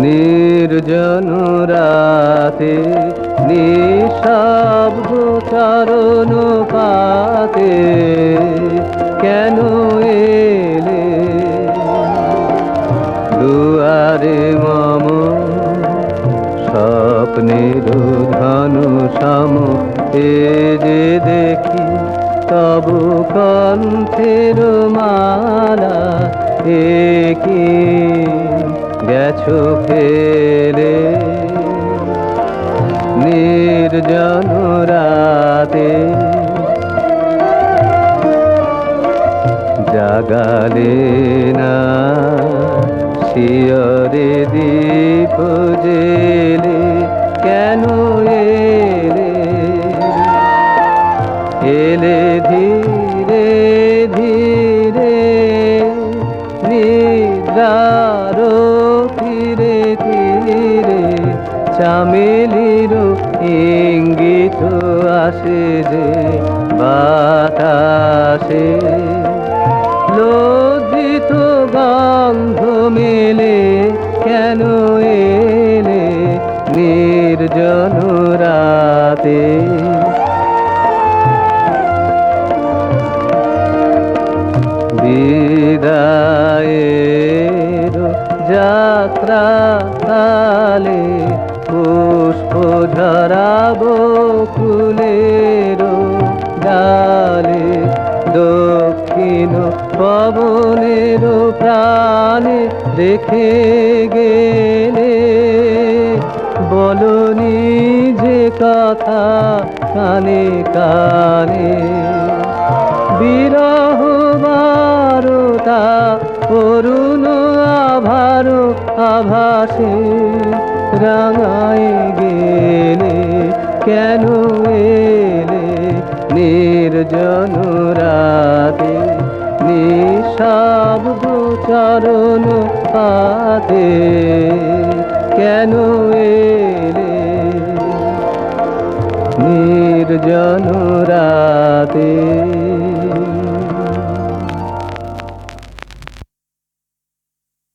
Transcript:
নির্জন রাতে নিঃশব্দ চরণ পাতে কেন এলে? দুয়ারে মম স্বপ্নের ধনু সম, এ যে দেখি তব কণ্ঠের মালা, এ কি গেছো ফেলে? জাগালে না, শিয়রে দীপ জেলে কেন এলে? এলে ধীরে ধীরে নিদ্রার ধীরে ধীরে চামেলির ইঙ্গিত আসে যে বাতাসে। লজ্জিত গন্ধ মেলে কেন এলে নির্জন রাতে? বিদায়ের যাত্রা কালে পুষ্প ঝরাবো ফুলের পবনের প্রাণে দেখে গেলে বলনি যে কথা কানে কানে। বিরহ বারতা করুণ আভার আভাসে রাঙায় গেলে কেন এলে নির্জন রাতে? নিঃশব্দ চরণ পাতে কেন এলে? নির্জন রাতে